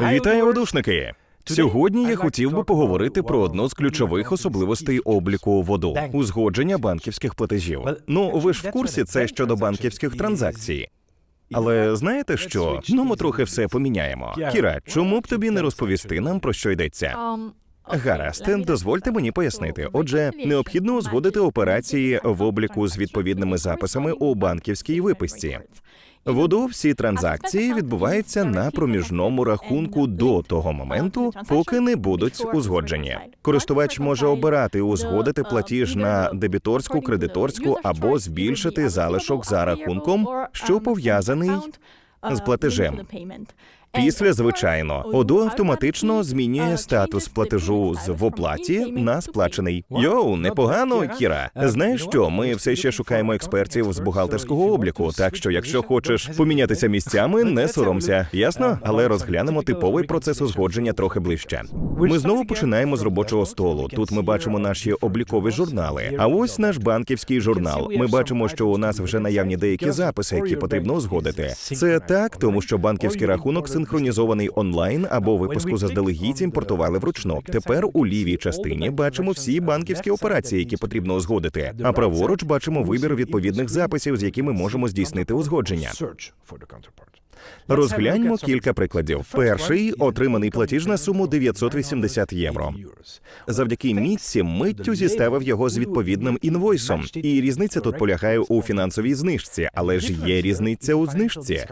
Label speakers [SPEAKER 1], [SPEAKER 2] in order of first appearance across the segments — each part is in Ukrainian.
[SPEAKER 1] Вітаю, одушники! Сьогодні я хотів би поговорити про одну з ключових особливостей обліку воду узгодження банківських платежів. Ну ви ж в курсі це щодо банківських транзакцій. Але знаєте що? Ну, ми трохи все поміняємо. Кіра, чому б тобі не розповісти нам про що йдеться? Гаразд, дозвольте мені пояснити. Отже, необхідно узгодити операції в обліку з відповідними записами у банківській виписці. В ОДО всі транзакції відбуваються на проміжному рахунку до того моменту, поки не будуть узгоджені. Користувач може обирати узгодити платіж на дебіторську, кредиторську або збільшити залишок за рахунком, що пов'язаний з платежем. Після, звичайно, ОДО автоматично змінює статус платежу з в оплаті на сплачений. Йоу, непогано, Кіра. Знаєш що? Ми все ще шукаємо експертів з бухгалтерського обліку. Так що, якщо хочеш помінятися місцями, не соромся. Ясно? Але розглянемо типовий процес узгодження трохи ближче. Ми знову починаємо з робочого столу. Тут ми бачимо наші облікові журнали. А ось наш банківський журнал. Ми бачимо, що у нас вже наявні деякі записи, які потрібно узгодити. Це так, тому що банківський рахунок синхронізований онлайн або випуску заздалегідь імпортували вручну. Тепер у лівій частині бачимо всі банківські операції, які потрібно узгодити. А праворуч бачимо вибір відповідних записів, з якими можемо здійснити узгодження. Розгляньмо кілька прикладів. Перший отриманий платіж на суму 980 євро. Завдяки мітці миттю зіставив його з відповідним інвойсом, і різниця тут полягає у фінансовій знижці, але ж є різниця у знижці.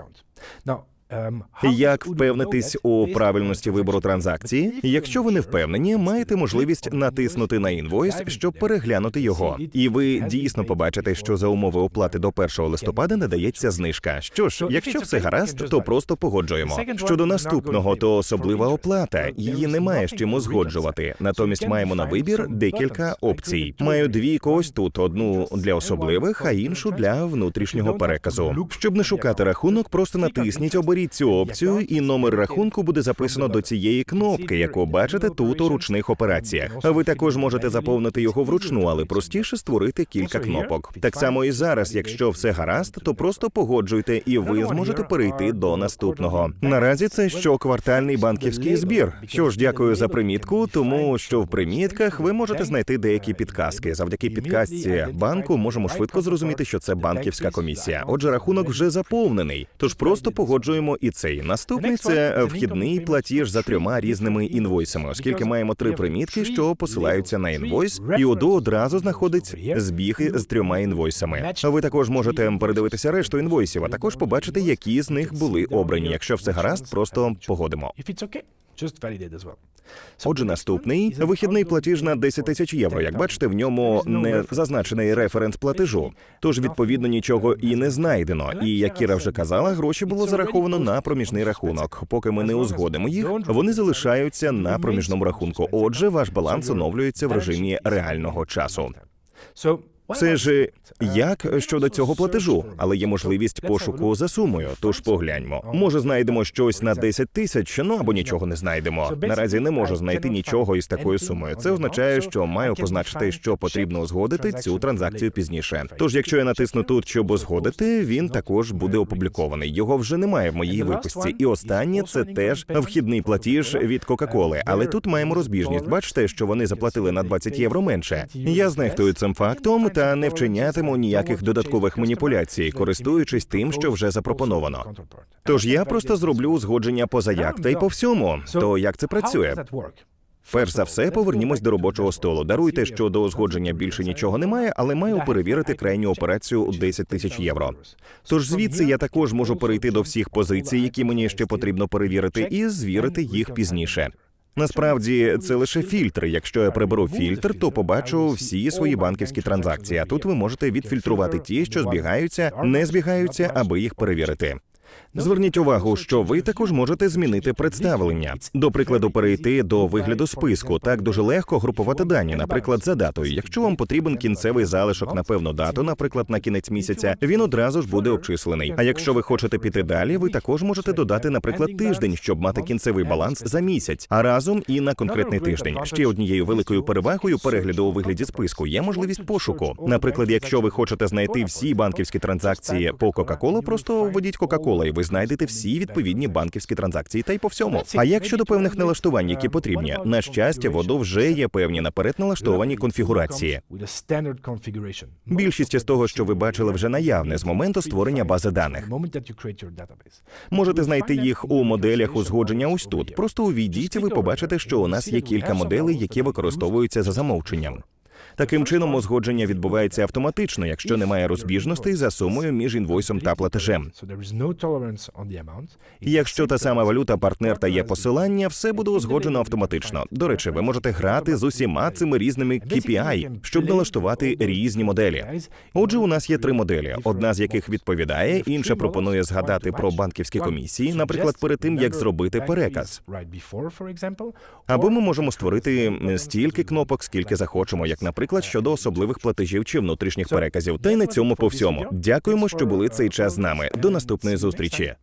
[SPEAKER 1] Як впевнитись у правильності вибору транзакції? Якщо ви не впевнені, маєте можливість натиснути на інвойс, щоб переглянути його, і ви дійсно побачите, що за умови оплати до 1 листопада надається знижка. Що ж, якщо все гаразд, то просто погоджуємо. Щодо наступного, то особлива оплата. Її немає з чим узгоджувати. Натомість маємо на вибір декілька опцій. Маю дві ось тут: одну для особливих, а іншу для внутрішнього переказу. Щоб не шукати рахунок, просто натисніть оберіть цю опцію, і номер рахунку буде записано до цієї кнопки, яку бачите тут у ручних операціях. Ви також можете заповнити його вручну, але простіше створити кілька кнопок. Так само і зараз, якщо все гаразд, то просто погоджуйте, і ви зможете перейти до наступного. Наразі це щоквартальний банківський збір. Що ж, дякую за примітку, тому що в примітках ви можете знайти деякі підказки. Завдяки підказці банку можемо швидко зрозуміти, що це банківська комісія. Отже, рахунок вже заповнений. Тож просто погоджуємо і цей. Наступний це вхідний платіж за трьома різними інвойсами, оскільки маємо три примітки, що посилаються на інвойс, і ОДО одразу знаходить збіги з трьома інвойсами. Ви також можете передивитися решту інвойсів, а також побачити, які з них були обрані. Якщо все гаразд, просто погодимо. Отже, наступний вихідний платіж на 10 тисяч євро. Як бачите, в ньому не зазначений референс платежу, тож відповідно нічого і не знайдено. І як Кіра вже казала, гроші було зараховано на проміжний рахунок. Поки ми не узгодимо їх, вони залишаються на проміжному рахунку. Отже, ваш баланс оновлюється в режимі реального часу. Це ж як щодо цього платежу, але є можливість пошуку за сумою. Тож погляньмо. Може, знайдемо щось на 10 тисяч, ну або нічого не знайдемо. Наразі не можу знайти нічого із такою сумою. Це означає, що маю позначити, що потрібно узгодити цю транзакцію пізніше. Тож, якщо я натисну тут, щоб узгодити, він також буде опублікований. Його вже немає в моїй виписці. І останнє це теж вхідний платіж від Кока-Коли. Але тут маємо розбіжність. Бачите, що вони заплатили на 20 євро менше. Я знехтую цим фактом та не вчинятиму ніяких додаткових маніпуляцій, користуючись тим, що вже запропоновано. Тож я просто зроблю узгодження поза як та й по всьому. То як це працює? Перш за все, повернімось до робочого столу. Даруйте, що до узгодження більше нічого немає, але маю перевірити крайню операцію у 10 тисяч євро. Тож звідси я також можу перейти до всіх позицій, які мені ще потрібно перевірити, і звірити їх пізніше. Насправді це лише фільтри. Якщо я приберу фільтр, то побачу всі свої банківські транзакції. А тут ви можете відфільтрувати ті, що збігаються, не збігаються, аби їх перевірити. Зверніть увагу, що ви також можете змінити представлення. До прикладу, перейти до вигляду списку. Так дуже легко групувати дані, наприклад, за датою. Якщо вам потрібен кінцевий залишок на певну дату, наприклад, на кінець місяця, він одразу ж буде обчислений. А якщо ви хочете піти далі, ви також можете додати, наприклад, тиждень, щоб мати кінцевий баланс за місяць, а разом і на конкретний тиждень. Ще однією великою перевагою перегляду у вигляді списку є можливість пошуку. Наприклад, якщо ви хочете знайти всі банківські транзакції по Coca-Cola, просто введіть Coca-Cola і ви знайдете всі відповідні банківські транзакції та й по всьому. А як щодо певних налаштувань, які потрібні? На щастя, в Odoo вже є певні наперед налаштовані конфігурації. Більшість із того, що ви бачили, вже наявне з моменту створення бази даних. Можете знайти їх у моделях узгодження ось тут. Просто увійдіть, і ви побачите, що у нас є кілька моделей, які використовуються за замовченням. Таким чином, узгодження відбувається автоматично, якщо немає розбіжностей за сумою між інвойсом та платежем. Якщо та сама валюта партнер та є посилання, все буде узгоджено автоматично. До речі, ви можете грати з усіма цими різними KPI, щоб налаштувати різні моделі. Отже, у нас є три моделі: одна з яких відповідає, інша пропонує згадати про банківські комісії, наприклад, перед тим як зробити переказ. Або ми можемо створити стільки кнопок, скільки захочемо, як, наприклад, щодо особливих платежів чи внутрішніх переказів. Та й на цьому по всьому. Дякуємо, що були цей час з нами. До наступної зустрічі.